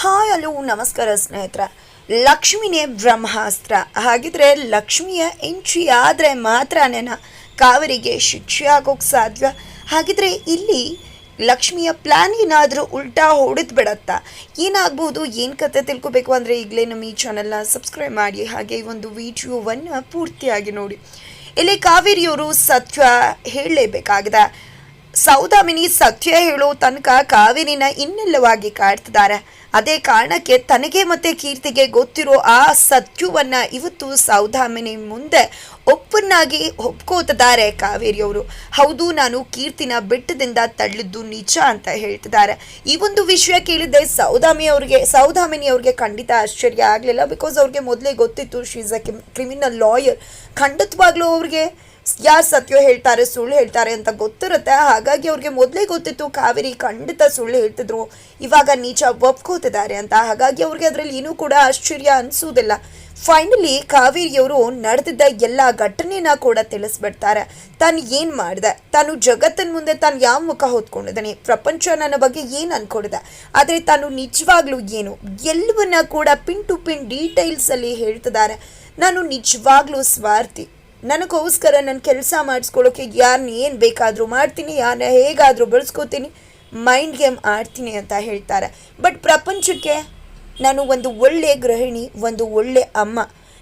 Hi, hello, ನಮಸ್ಕಾರ ಸ್ನೇಹಿತರ. ಲಕ್ಷ್ಮಿನೇ ಬ್ರಹ್ಮಾಸ್ತ್ರ. ಹಾಗಿದ್ರೆ ಲಕ್ಷ್ಮಿಯ ಎಂಟ್ರಿ ಆದರೆ ಮಾತ್ರನೇನ ಕಾವೇರಿಗೆ ಶಿಕ್ಷೆ ಆಗೋಕ್ಕೆ ಸಾಧ್ಯ? ಹಾಗಿದ್ರೆ ಇಲ್ಲಿ ಲಕ್ಷ್ಮಿಯ ಪ್ಲ್ಯಾನ್ ಏನಾದರೂ ಉಲ್ಟಾ ಹೊಡೆದು ಬಿಡತ್ತಾ? ಏನಾಗ್ಬೋದು? ಏನು ಕತೆ ತಿಳ್ಕೊಬೇಕು ಅಂದರೆ ಈಗಲೇ ನಮ್ಮ ಈ ಚಾನಲ್ನ ಸಬ್ಸ್ಕ್ರೈಬ್ ಮಾಡಿ, ಹಾಗೆ ಈ ಒಂದು ವಿಡಿಯೋವನ್ನು ಪೂರ್ತಿಯಾಗಿ ನೋಡಿ. ಇಲ್ಲಿ ಕಾವೇರಿಯವರು ಸತ್ಯ ಹೇಳಲೇಬೇಕಾಗಿದೆ. ಸೌದಾಮಿನಿ ಸತ್ಯ ಹೇಳೋ ತನಕ ಕಾವೇರಿನ ಇನ್ನೆಲ್ಲವಾಗಿ ಕಾಡ್ತಿದ್ದಾರೆ. ಅದೇ ಕಾರಣಕ್ಕೆ ತನಗೆ ಮತ್ತೆ ಕೀರ್ತಿಗೆ ಗೊತ್ತಿರೋ ಆ ಸತ್ಯವನ್ನ ಇವತ್ತು ಸೌದಾಮಿನಿ ಮುಂದೆ ಒಪ್ಪನ್ನಾಗಿ ಒಪ್ಕೋತಿದ್ದಾರೆ ಕಾವೇರಿಯವರು. ಹೌದು, ನಾನು ಕೀರ್ತಿನ ಬೆಟ್ಟದಿಂದ ತಳ್ಳಿದ್ದು ನಿಜ ಅಂತ ಹೇಳ್ತಿದ್ದಾರೆ. ಈ ಒಂದು ವಿಷಯ ಕೇಳಿದ್ದೆ ಸೌದಾಮಿ ಅವ್ರಿಗೆ, ಸೌದಾಮಿನಿ ಅವ್ರಿಗೆ ಖಂಡಿತ ಆಶ್ಚರ್ಯ ಆಗಲಿಲ್ಲ ಬಿಕಾಸ್ ಅವ್ರಿಗೆ ಮೊದಲೇ ಗೊತ್ತಿತ್ತು ಶೀಸ್ ಅ ಕ್ರಿಮಿನಲ್ ಲಾಯರ್ ಖಂಡಿತವಾಗ್ಲೂ ಅವ್ರಿಗೆ ಯಾರು ಸತ್ಯ ಹೇಳ್ತಾರೆ, ಸುಳ್ಳು ಹೇಳ್ತಾರೆ ಅಂತ ಗೊತ್ತಿರುತ್ತೆ. ಹಾಗಾಗಿ ಅವ್ರಿಗೆ ಮೊದಲೇ ಗೊತ್ತಿತ್ತು, ಕಾವೇರಿ ಖಂಡಿತ ಸುಳ್ಳು ಹೇಳ್ತಿದ್ರು. ಇವಾಗ ನೀಚ ಒಪ್ಕೋತಿದ್ದಾರೆ ಅಂತ. ಹಾಗಾಗಿ ಅವ್ರಿಗೆ ಅದರಲ್ಲಿ ಏನೂ ಕೂಡ ಆಶ್ಚರ್ಯ ಅನಿಸೋದಿಲ್ಲ ಫೈನಲಿ ಕಾವೇರಿಯವರು ನಡೆದಿದ್ದ ಎಲ್ಲ ಘಟನೆನ ಕೂಡ ತಿಳಿಸ್ಬಿಡ್ತಾರೆ. ತಾನು ಏನು ಮಾಡಿದೆ? ತಾನು ಜಗತ್ತಿನ ಮುಂದೆ ತಾನು ಯಾವ ಮುಖ ಹೊತ್ಕೊಂಡಿದ್ದಾನೆ ಪ್ರಪಂಚ ನನ್ನ ಬಗ್ಗೆ ಏನು ಅನ್ಕೊಂಡಿದೆ? ಆದರೆ ತಾನು ನಿಜವಾಗ್ಲೂ ಏನು? ಎಲ್ಲವನ್ನ ಕೂಡ ಪಿನ್ ಟು ಪಿನ್ ಡೀಟೇಲ್ಸಲ್ಲಿ ಹೇಳ್ತಿದ್ದಾರೆ. ನಾನು ನಿಜವಾಗ್ಲೂ ಸ್ವಾರ್ಥಿ. ನನಗೋಸ್ಕರ ನನ್ನ ಕೆಲಸ ಮಾಡಿಸ್ಕೊಳ್ಳೋಕೆ ಯಾರನ್ನ ಏನು ಬೇಕಾದರೂ ಮಾಡ್ತೀನಿ ಯಾರನ್ನ ಹೇಗಾದರೂ ಬೆಳೆಸ್ಕೋತೀನಿ ಮೈಂಡ್ ಗೇಮ್ ಆಡ್ತೀನಿ ಅಂತ ಹೇಳ್ತಾರೆ. ಬಟ್ ಪ್ರಪಂಚಕ್ಕೆ ನಾನು ಒಂದು ಒಳ್ಳೆ ಗೃಹಿಣಿ, ಒಂದು ಒಳ್ಳೆ ಅಮ್ಮ.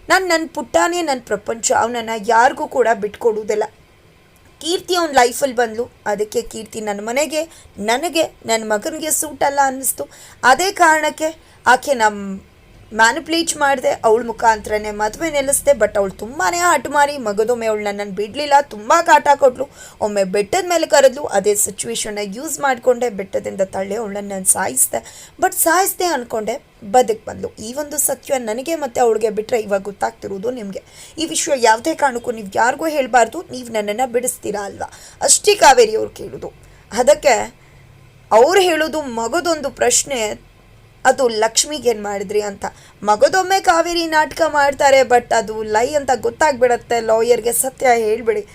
ನಾನು ನನ್ನ ಪುಟ್ಟಾನೇ ನನ್ನ ಪ್ರಪಂಚ, ಅವನನ್ನು ಯಾರಿಗೂ ಕೂಡ ಬಿಟ್ಕೊಡುವುದಿಲ್ಲ. ಕೀರ್ತಿ ಅವ್ನ ಲೈಫಲ್ಲಿ ಬಂದ್ಲು. ಅದಕ್ಕೆ ಕೀರ್ತಿ ನನ್ನ ಮನೆಗೆ, ನನಗೆ ನನ್ನ ಮಗನಿಗೆ ಸೂಟಲ್ಲ ಅನ್ನಿಸ್ತು. ಅದೇ ಕಾರಣಕ್ಕೆ ಆಕೆ ನಮ್ಮ ಮ್ಯಾನಿಪ್ಲೇಟ್ ಮಾಡಿದೆ, ಅವಳ ಮುಖಾಂತರನೇ ಮದುವೆ ನೆಲೆಸಿದೆ ಬಟ್ ಅವಳು ತುಂಬಾ ಹಠಮಾರಿ ಮಗದೊಮ್ಮೆ ಅವಳು ನನ್ನನ್ನು ಬಿಡಲಿಲ್ಲ, ತುಂಬ ಕಾಟ ಕೊಟ್ಲು. ಒಮ್ಮೆ ಬೆಟ್ಟದ ಮೇಲೆ ಕರೆದ್ಲು, ಅದೇ ಸಿಚುವೇಶನ್ನ ಯೂಸ್ ಮಾಡಿಕೊಂಡೆ, ಬೆಟ್ಟದಿಂದ ತಳ್ಳಿ ಅವಳನ್ನು ನಾನು ಸಾಯಿಸಿದೆ. ಬಟ್ ಸಾಯಿಸ್ದೆ ಅಂದ್ಕೊಂಡೆ ಬದುಕು ಬಂದ್ಲು. ಈ ಒಂದು ಸತ್ಯ ನನಗೆ ಮತ್ತು ಅವಳಿಗೆ ಬಿಟ್ಟರೆ ಇವಾಗ ಗೊತ್ತಾಗ್ತಿರೋದು ನಿಮಗೆ. ಈ ವಿಷಯ ಯಾವುದೇ ಕಾರಣಕ್ಕೂ ನೀವು ಯಾರಿಗೂ ಹೇಳಬಾರ್ದು, ನೀವು ನನ್ನನ್ನು ಬಿಡಿಸ್ತೀರಾ ಅಲ್ವಾ? ಅಷ್ಟೇ ಕಾವೇರಿ ಅವ್ರು ಕೇಳೋದು. ಅದಕ್ಕೆ, ಅವ್ರು ಹೇಳೋದು ಮಗದೊಂದು ಪ್ರಶ್ನೆ ಅದು ಲಕ್ಷ್ಮಿಗೆ ಏನು ಮಾಡಿದ್ರಿ ಅಂತ. ಮಗದೊಮ್ಮೆ ಕಾವೇರಿ ನಾಟಕ ಮಾಡ್ತಾರೆ ಬಟ್ ಅದು ಲೈ ಅಂತ ಗೊತ್ತಾಗ್ಬಿಡತ್ತೆ. ಲಾಯರ್ಗೆ ಸತ್ಯ ಹೇಳಿಬಿಡಿ.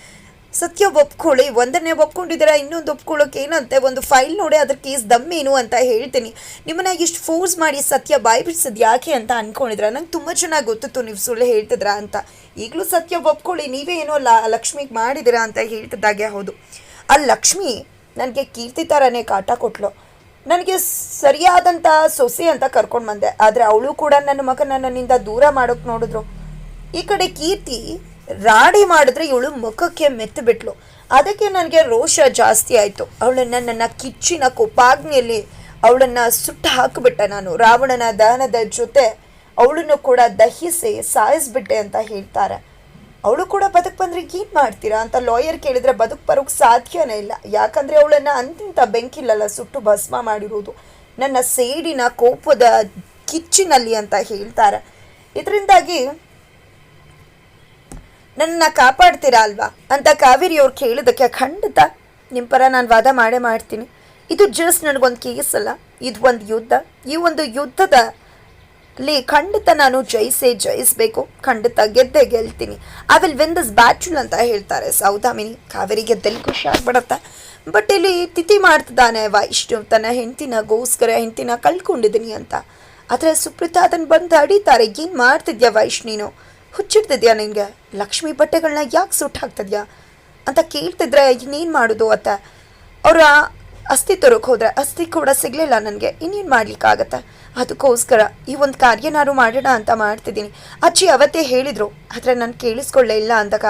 ಸತ್ಯ ಒಪ್ಕೊಳ್ಳಿ. ಒಂದನ್ನೇ ಒಪ್ಕೊಂಡಿದ್ದೀರಾ, ಇನ್ನೊಂದು ಒಪ್ಕೊಳ್ಳೋಕೆ ಏನಂತೆ? ಒಂದು ಫೈಲ್ ನೋಡಿ ಅದ್ರ ಕೇಸ್ ದಮ್ಮೇನು ಅಂತ ಹೇಳ್ತೀನಿ. ನಿಮ್ಮನ್ನ ಇಷ್ಟು ಫೋರ್ಸ್ ಮಾಡಿ ಸತ್ಯ ಬಾಯಿ ಬಿಡಿಸಿದ್ ಯಾಕೆ ಅಂತ ಅನ್ಕೊಂಡಿದ್ರ ನಂಗೆ ತುಂಬ ಚೆನ್ನಾಗಿ ಗೊತ್ತಿತ್ತು ನೀವು ಸುಳ್ಳು ಹೇಳ್ತಿದ್ರಾ ಅಂತ. ಈಗಲೂ ಸತ್ಯ ಒಪ್ಕೊಳ್ಳಿ. ನೀವೇ ಏನೋ ಲ, ಲಕ್ಷ್ಮಿಗೆ ಮಾಡಿದಿರಾ ಅಂತ ಹೇಳ್ತಿದ್ದಾಗೆ ಹೌದು. ಆ ಲಕ್ಷ್ಮಿ, ನನಗೆ ಕೀರ್ತಿ ಥರನೇ ಕಾಟ ಕೊಟ್ಲು. ನನಗೆ ಸರಿಯಾದಂಥ ಸೊಸೆ ಅಂತ ಕರ್ಕೊಂಡು ಬಂದೆ. ಆದರೆ ಅವಳು ಕೂಡ ನನ್ನ ಮಗನ ನನ್ನಿಂದ ದೂರ ಮಾಡೋಕೆ ನೋಡಿದ್ರು. ಈ ಕಡೆ ಕೀರ್ತಿ ರಾಡಿ ಮಾಡಿದ್ರೆ ಇವಳು ಮುಖಕ್ಕೆ ಮೆತ್ತು ಬಿಟ್ಲು. ಅದಕ್ಕೆ ನನಗೆ ರೋಷ ಜಾಸ್ತಿ ಆಯಿತು. ಅವಳನ್ನು ನನ್ನ ಕಿಚ್ಚಿನ ಕೋಪಾಗ್ನಿಯಲ್ಲಿ ಅವಳನ್ನು ಸುಟ್ಟು ಹಾಕಿಬಿಟ್ಟೆ ನಾನು. ರಾವಣನ ದಹನದ ಜೊತೆ ಅವಳನ್ನು ಕೂಡ ದಹಿಸಿ ಸಾಯಿಸ್ಬಿಟ್ಟೆ ಅಂತ ಹೇಳ್ತಾರೆ. ಅವಳು ಕೂಡ ಬದುಕು ಬಂದರೆ ಏನು ಮಾಡ್ತೀರಾ ಅಂತ ಲಾಯರ್ ಕೇಳಿದ್ರೆ ಬದುಕು ಬರೋಕ್ಕೆ ಸಾಧ್ಯನೇ ಇಲ್ಲ. ಯಾಕಂದರೆ ಅವಳನ್ನು ಅಂತಿಂತ ಬೆಂಕಿಲ್ಲಲ್ಲ ಸುಟ್ಟು ಭಸ್ಮ ಮಾಡಿರೋದು. ನನ್ನ ಸೇಡಿನ ಕೋಪದ ಕಿಚ್ಚಿನಲ್ಲಿ ಅಂತ ಹೇಳ್ತಾರೆ. ಇದರಿಂದಾಗಿ ನನ್ನ ಕಾಪಾಡ್ತೀರಾ ಅಲ್ವಾ ಅಂತ ಕಾವೇರಿ ಅವ್ರು ಕೇಳಿದಕ್ಕೆ ಖಂಡಿತ ನಿಮ್ಮ ಪರ ನಾನು ವಾದ ಮಾಡೇ ಮಾಡ್ತೀನಿ. ಇದು ಜಸ್ಟ್ ನನಗೊಂದು ಕೇಸಲ್ಲ ಇದು ಒಂದು ಯುದ್ಧ. ಈ ಒಂದು ಯುದ್ಧದ ಅಲ್ಲಿ ಖಂಡಿತ ನಾನು ಜಯಿಸೇ ಜಯಿಸಬೇಕು, ಖಂಡಿತ ಗೆದ್ದೆ ಗೆಲ್ತೀನಿ. I will win this battle ಅಂತ ಹೇಳ್ತಾರೆ. ಸೌದಾಮಿನಿ ಕಾವೇರಿ ಗೆದ್ದಲ್ಲಿ ಖುಷಿ ಆಗ್ಬಿಡತ್ತೆ. ಬಟ್ ಇಲ್ಲಿ ತಿಥಿ ಮಾಡ್ತಿದ್ದಾನೆ ವೈಷ್ಣವ್ ತನ್ನ ಹೆಂಡತಿನಗೋಸ್ಕರ ಹೆಂಡತಿನ ಕಳ್ಕೊಂಡಿದ್ದೀನಿ ಅಂತ. ಆದರೆ ಸುಪ್ರೀತಾ ಅದನ್ನು ಬಂದು ಅಡೀತಾರೆ. ಏನು ಮಾಡ್ತಿದ್ಯಾ ವೈಶ್ ನೀನು? ಹುಚ್ಚಿಡ್ತಿದ್ಯಾ ನಿನಗೆ? ಲಕ್ಷ್ಮಿ ಬಟ್ಟೆಗಳನ್ನ ಯಾಕೆ ಸುಟ್ಟು ಹಾಕ್ತಿದ್ಯಾ? ಅಂತ ಕೇಳ್ತಿದ್ರೆ ಇನ್ನೇನು ಮಾಡೋದು ಅತ್ತ? ಅವರ ಅಸ್ಥಿ ತರೋಕೆ ಹೋದ್ರೆ ಅಸ್ಥಿ ಕೂಡ ಸಿಗಲಿಲ್ಲ ನನಗೆ. ಇನ್ನೇನು ಮಾಡ್ಲಿಕ್ಕಾಗತ್ತೆ? ಅದಕ್ಕೋಸ್ಕರ ಈ ಒಂದು ಕಾರ್ಯನಾರು ಮಾಡೋಣ ಅಂತ ಮಾಡ್ತಿದ್ದೀನಿ. ಅಜ್ಜಿ ಅವತ್ತೇ ಹೇಳಿದರು, ಆದರೆ ನಾನು ಕೇಳಿಸ್ಕೊಳ್ಳೇ ಇಲ್ಲ ಅಂದಾಗ.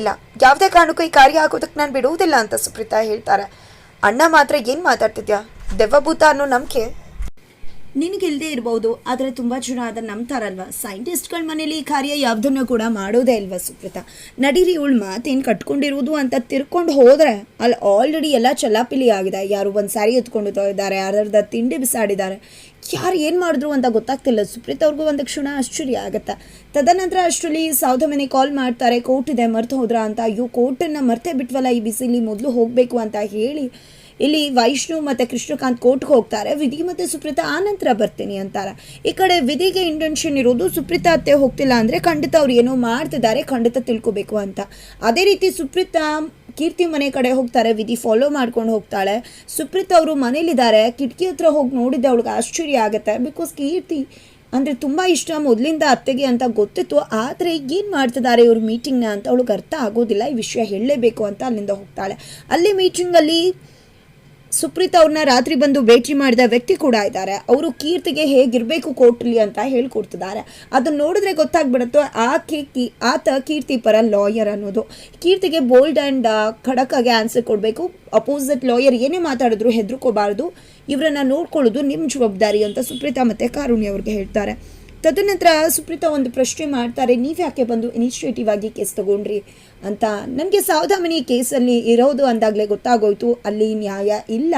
ಇಲ್ಲ, ಯಾವುದೇ ಕಾರಣಕ್ಕೂ ಈ ಕಾರ್ಯ ಆಗೋದಕ್ಕೆ ನಾನು ಬಿಡುವುದಿಲ್ಲ ಅಂತ ಸುಪ್ರೀತಾ ಹೇಳ್ತಾರೆ. ಅಣ್ಣ ಮಾತ್ರ ಏನು ಮಾತಾಡ್ತಿದ್ಯಾ? ದೆವ್ವಭೂತ ಅನ್ನೋ ನಂಬಿಕೆ? ನಿನಗಿಲ್ದೇ ಇರ್ಬೋದು, ಆದರೆ ತುಂಬ ಜನ ಅದನ್ನು ನಂಬ್ತಾರಲ್ವ ಸೈಂಟಿಸ್ಟ್ಗಳ ಮನೇಲಿ ಈ ಕಾರ್ಯ ಯಾವುದನ್ನು ಕೂಡ ಮಾಡೋದೇ ಇಲ್ವಾ ಸುಪ್ರತ ನಡೀರಿ ಇವಳು ಮಾತೇನು ಕಟ್ಕೊಂಡಿರುವುದು ಅಂತ ತಿರ್ಕೊಂಡು ಹೋದರೆ ಅಲ್ಲಿ ಆಲ್ರೆಡಿ ಎಲ್ಲ ಚಲ್ಲಾಪಿಲಿ ಆಗಿದೆ. ಯಾರು ಒಂದು ಸ್ಯಾರಿ ಎತ್ಕೊಂಡು ಇದ್ದಾರೆ ಯಾರ್ಯಾರ್ದ ತಿಂಡಿ ಬಿಸಾಡಿದ್ದಾರೆ. ಯಾರು ಏನು ಮಾಡಿದ್ರು ಅಂತ ಗೊತ್ತಾಗ್ತಿಲ್ಲ ಸುಪ್ರೀತ್ ಅವ್ರಿಗೂ ಒಂದು ಕ್ಷಣ ಆಶ್ಚರ್ಯ ಆಗುತ್ತೆ. ತದನಂತರ ಅಷ್ಟರಲ್ಲಿ ಸೌಧ ಮನೆ ಕಾಲ್ ಮಾಡ್ತಾರೆ. ಕೋರ್ಟ್ ಇದೆ, ಮರ್ತು ಹೋದ್ರ ಅಂತ. ಅಯ್ಯೋ, ಕೋರ್ಟನ್ನು ಮರ್ತೇ ಬಿಟ್ವಲ್ಲ ಈ ಬಿಸಿಲಿ, ಮೊದಲು ಹೋಗಬೇಕು ಅಂತ ಹೇಳಿ ಇಲ್ಲಿ ವೈಷ್ಣು ಮತ್ತು ಕೃಷ್ಣಕಾಂತ್ ಕೋರ್ಟ್ಗೆ ಹೋಗ್ತಾರೆ. ವಿಧಿ ಮತ್ತು ಸುಪ್ರೀತಾ ಆ ನಂತರ ಬರ್ತೀನಿ ಅಂತಾರೆ. ಈ ಕಡೆ ವಿಧಿಗೆ ಇಂಟೆನ್ಷನ್ ಇರೋದು ಸುಪ್ರೀತಾ ಅತ್ತೆ ಹೋಗ್ತಿಲ್ಲ ಅಂದರೆ ಖಂಡಿತ ಅವ್ರು ಏನೋ ಮಾಡ್ತಿದ್ದಾರೆ, ಖಂಡಿತ ತಿಳ್ಕೊಬೇಕು ಅಂತ. ಅದೇ ರೀತಿ ಸುಪ್ರೀತಾ ಕೀರ್ತಿ ಮನೆ ಕಡೆ ಹೋಗ್ತಾರೆ, ವಿಧಿ ಫಾಲೋ ಮಾಡ್ಕೊಂಡು ಹೋಗ್ತಾಳೆ. ಸುಪ್ರೀತ್ ಅವರು ಮನೇಲಿದ್ದಾರೆ. ಕಿಟಕಿ ಹತ್ರ ಹೋಗಿ ನೋಡಿದ್ದೆ ಅವಳಿಗೆ ಆಶ್ಚರ್ಯ ಆಗುತ್ತೆ. ಬಿಕಾಸ್ ಕೀರ್ತಿ ಅಂದರೆ ತುಂಬ ಇಷ್ಟ ಮೊದಲಿಂದ ಅತ್ತೆಗೆ ಅಂತ ಗೊತ್ತಿತ್ತು. ಆದರೆ ಏನು ಮಾಡ್ತಿದ್ದಾರೆ ಇವರು ಮೀಟಿಂಗ್ನ ಅಂತ ಅವಳಿಗೆ ಅರ್ಥ ಆಗೋದಿಲ್ಲ. ಈ ವಿಷಯ ಹೇಳಲೇಬೇಕು ಅಂತ ಅಲ್ಲಿಂದ ಹೋಗ್ತಾಳೆ. ಅಲ್ಲಿ ಮೀಟಿಂಗಲ್ಲಿ ಸುಪ್ರೀತ್ ಅವ್ರನ್ನ ರಾತ್ರಿ ಬಂದು ಭೇಟಿ ಮಾಡಿದ ವ್ಯಕ್ತಿ ಕೂಡ ಇದ್ದಾರೆ. ಅವರು ಕೀರ್ತಿಗೆ ಹೇಗಿರಬೇಕು ಕೋರ್ಟ್ಲಿ ಅಂತ ಹೇಳ್ಕೊಡ್ತಿದ್ದಾರೆ. ಅದನ್ನ ನೋಡಿದ್ರೆ ಗೊತ್ತಾಗ್ಬಿಡುತ್ತೋ, ಆಕೆ ಕಿ, ಆತ ಕೀರ್ತಿ ಪರ ಲಾಯರ್ ಅನ್ನೋದು. ಕೀರ್ತಿಗೆ ಬೋಲ್ಡ್ ಆ್ಯಂಡ್ ಖಡಕ್ ಆಗಿ ಆನ್ಸರ್ ಕೊಡಬೇಕು. ಅಪೋಸಿಟ್ ಲಾಯರ್ ಏನೇ ಮಾತಾಡಿದ್ರು ಹೆದರ್ಕೋಬಾರ್ದು. ಇವರನ್ನ ನೋಡ್ಕೊಳ್ಳೋದು ನಿಮ್ಮ ಜವಾಬ್ದಾರಿ ಅಂತ ಸುಪ್ರೀತಾ ಮತ್ತು ಕಾರುಣ್ಯ ಅವ್ರಿಗೆ ಹೇಳ್ತಾರೆ. ತದನಂತರ ಸುಪ್ರೀತಾ ಒಂದು ಪ್ರಶ್ನೆ ಮಾಡ್ತಾರೆ, ನೀವು ಯಾಕೆ ಬಂದು ಇನಿಷಿಯೇಟಿವ್ ಆಗಿ ಕೇಸ್ ತಗೊಂಡ್ರಿ? ಅಂತ. ನನಗೆ ಸೌದಾಮಿನಿ ಕೇಸಲ್ಲಿ ಇರೋದು ಅಂದಾಗಲೇ ಗೊತ್ತಾಗೋಯ್ತು. ಅಲ್ಲಿ ನ್ಯಾಯ ಇಲ್ಲ.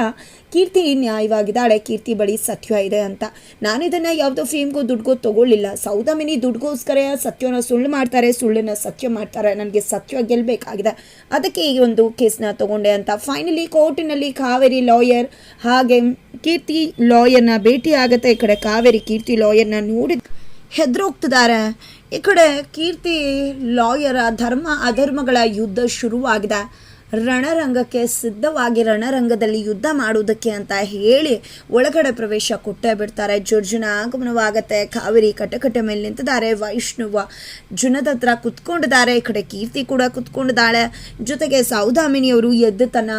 ಕೀರ್ತಿ ನ್ಯಾಯವಾಗಿದ್ದಾಳೆ. ಕೀರ್ತಿ ಬಳಿ ಸತ್ಯ ಇದೆ ಅಂತ. ನಾನು ಇದನ್ನು ಯಾವುದೋ ಫೇಮ್ಗೂ ದುಡ್ಗೋ ತಗೊಳ್ಳಿಲ್ಲ. ಸೌದಾಮಿನಿ ದುಡ್ಗೋಸ್ಕರ ಸತ್ಯನ ಸುಳ್ಳು ಮಾಡ್ತಾರೆ. ಸುಳ್ಳನ್ನ ಸತ್ಯ ಮಾಡ್ತಾರೆ. ನನಗೆ ಸತ್ಯ ಗೆಲ್ಲಬೇಕಾಗಿದೆ ಅದಕ್ಕೆ ಈ ಒಂದು ಕೇಸನ್ನ ತಗೊಂಡೆ ಅಂತ. ಫೈನಲಿ ಕೋರ್ಟಿನಲ್ಲಿ ಕಾವೇರಿ ಲಾಯರ್ ಹಾಗೆ ಕೀರ್ತಿ ಲಾಯರ್ನ ಭೇಟಿ ಆಗುತ್ತೆ ಈ ಕಡೆ ಕಾವೇರಿ ಕೀರ್ತಿ ಲಾಯರ್ನ ನೋಡಿ ಹೆದರೋಗ್ತಿದ್ದಾರೆ ಈ ಕಡೆ ಕೀರ್ತಿ, ಲಾಯರ ಧರ್ಮ, ಅಧರ್ಮಗಳ ಯುದ್ಧ ಶುರುವಾಗಿದೆ. ರಣರಂಗಕ್ಕೆ ಸಿದ್ಧವಾಗಿ ರಣರಂಗದಲ್ಲಿ ಯುದ್ಧ ಮಾಡುವುದಕ್ಕೆ ಅಂತ ಹೇಳಿ ಒಳಗಡೆ ಪ್ರವೇಶ ಕೊಟ್ಟೇ ಬಿಡ್ತಾರೆ. ಜುರ್ಜುನ ಆಗಮನವಾಗತ್ತೆ. ಕಾವೇರಿ ಕಟಕಟೆ ಮೇಲೆ ನಿಂತಿದ್ದಾರೆ. ವೈಷ್ಣವ ಜುನದ ಹತ್ರ ಕುತ್ಕೊಂಡಿದ್ದಾರೆ. ಈ ಕಡೆ ಕೀರ್ತಿ ಕೂಡ ಕುತ್ಕೊಂಡಿದ್ದಾಳೆ. ಜೊತೆಗೆ ಸೌದಾಮಿನಿಯವರು ಎದ್ದು ತನ್ನ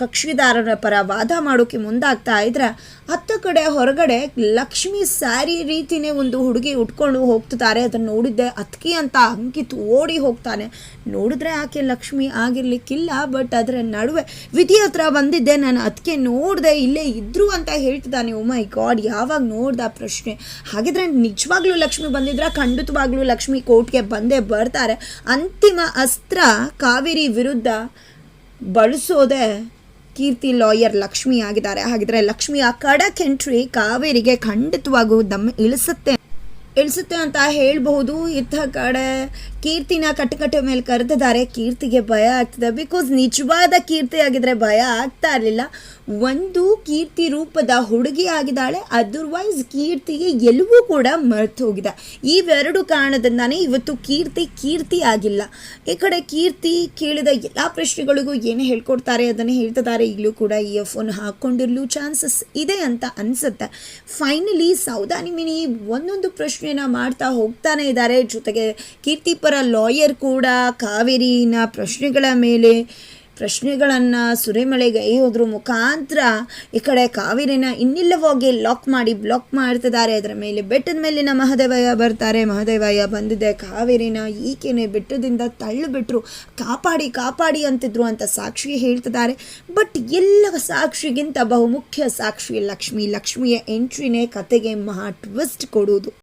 ಕಕ್ಷಿದಾರರ ಪರ ವಾದ ಮಾಡೋಕ್ಕೆ ಮುಂದಾಗ್ತಾ ಇದ್ರೆ ಹತ್ತ ಕಡೆ ಹೊರಗಡೆ ಲಕ್ಷ್ಮಿ ಸ್ಯಾರಿ ರೀತಿನೇ ಒಂದು ಹುಡುಗಿ ಉಟ್ಕೊಂಡು ಹೋಗ್ತಿದ್ದಾರೆ. ಅದನ್ನು ನೋಡಿದ್ದೆ ಅತ್ಕಿ ಅಂತ ಅಂಕಿತ್ ಓಡಿ ಹೋಗ್ತಾನೆ. ನೋಡಿದ್ರೆ ಆಕೆ ಲಕ್ಷ್ಮಿ ಆಗಿರ್ಲಿಕ್ಕಿಲ್ಲ ಬಟ್ ಅದರ ನಡುವೆ ವಿಧಿ ಹತ್ರ ಬಂದಿದ್ದೆ. ನಾನು ಅದಕ್ಕೆ ನೋಡಿದೆ, ಇಲ್ಲೇ ಇದ್ರು ಅಂತ ಹೇಳ್ತಿದ್ದಾನೆ ಓ ಮೈ ಗಾಡ್ ಯಾವಾಗ ನೋಡ್ದ ಪ್ರಶ್ನೆ? ಹಾಗಿದ್ರೆ ನಿಜವಾಗ್ಲೂ ಲಕ್ಷ್ಮಿ ಬಂದಿದ್ರೆ? ಖಂಡಿತವಾಗ್ಲೂ ಲಕ್ಷ್ಮಿ ಕೋರ್ಟ್ಗೆ ಬಂದೇ ಬರ್ತಾರೆ. ಅಂತಿಮ ಅಸ್ತ್ರ ಕಾವೇರಿ ವಿರುದ್ಧ ಬಳಸೋದೆ ಕೀರ್ತಿ ಲಾಯರ್ ಲಕ್ಷ್ಮಿ ಆಗಿದ್ದಾರೆ. ಹಾಗಿದ್ರೆ ಲಕ್ಷ್ಮಿಯ ಕಡಕ್ ಎಂಟ್ರಿ ಕಾವೇರಿಗೆ ಖಂಡಿತವಾಗೂ ದಮ್ ಇಳಿಸುತ್ತೆ. ಇಳಿಸುತ್ತೆ ಅಂತ ಹೇಳಬಹುದು. ಇಂಥ ಕಡೆ ಕೀರ್ತಿನ ಕಟ್ಟಕಟ್ಟೆ ಮೇಲೆ ಕರೆದಿದ್ದಾರೆ. ಕೀರ್ತಿಗೆ ಭಯ ಆಗ್ತದೆ. ಬಿಕಾಸ್ ನಿಜವಾದ ಕೀರ್ತಿ ಆಗಿದ್ರೆ ಭಯ ಆಗ್ತಾ ಇರಲಿಲ್ಲ. ಒಂದು ಕೀರ್ತಿ ರೂಪದ ಹುಡುಗಿ ಆಗಿದ್ದಾಳೆ. ಅದರ್ವೈಸ್ ಕೀರ್ತಿಗೆ ಎಲ್ಲವೂ ಕೂಡ ಮರೆತು ಹೋಗಿದೆ. ಇವೆರಡು ಕಾರಣದಿಂದಾನೇ ಇವತ್ತು ಕೀರ್ತಿ ಕೀರ್ತಿ ಆಗಿಲ್ಲ. ಈ ಕಡೆ ಕೀರ್ತಿ ಕೇಳಿದ ಎಲ್ಲ ಪ್ರಶ್ನೆಗಳಿಗೂ ಏನು ಹೇಳ್ಕೊಡ್ತಾರೆ ಅದನ್ನು ಹೇಳ್ತಿದ್ದಾರೆ. ಈಗಲೂ ಕೂಡ ಇಯರ್ಫೋನ್ ಹಾಕ್ಕೊಂಡಿರ್ಲು ಚಾನ್ಸಸ್ ಇದೆ ಅಂತ ಅನಿಸುತ್ತೆ. ಫೈನಲಿ ಸೌದಾನಿ ಮಿನಿ ಒಂದೊಂದು ಪ್ರಶ್ನೆನ ಮಾಡ್ತಾ ಹೋಗ್ತಾನೆ ಇದ್ದಾರೆ. ಜೊತೆಗೆ ಕೀರ್ತಿಪರ ಲಾಯರ್ ಕೂಡ ಕಾವೇರಿನ ಪ್ರಶ್ನೆಗಳ ಮೇಲೆ ಪ್ರಶ್ನೆಗಳನ್ನು ಸುರಿಮಳೆಗೈಯೋದ್ರ ಮುಖಾಂತರ ಈ ಕಡೆ ಕಾವೇರಿನ ಇನ್ನಿಲ್ಲವಾಗಿ ಲಾಕ್ ಮಾಡಿ, ಬ್ಲಾಕ್ ಮಾಡ್ತಿದ್ದಾರೆ. ಅದರ ಮೇಲೆ ಬೆಟ್ಟದ ಮೇಲಿನ ಮಹದೇವಯ್ಯ ಬರ್ತಾರೆ. ಮಹದೇವಯ್ಯ ಬಂದಿದೆ. ಕಾವೇರಿನ ಈಕೆನೆ ಬೆಟ್ಟದಿಂದ ತಳ್ಳಿಬಿಟ್ರು. ಕಾಪಾಡಿ ಕಾಪಾಡಿ ಅಂತಿದ್ರು ಅಂತ ಸಾಕ್ಷಿ ಹೇಳ್ತಿದ್ದಾರೆ. ಬಟ್ ಎಲ್ಲ ಸಾಕ್ಷಿಗಿಂತ ಬಹುಮುಖ್ಯ ಸಾಕ್ಷಿ ಲಕ್ಷ್ಮಿ. ಲಕ್ಷ್ಮಿಯ ಎಂಟ್ರಿನೇ ಕತೆಗೆ ಮಹಾ ಟ್ವಿಸ್ಟ್ ಕೊಡುವುದು.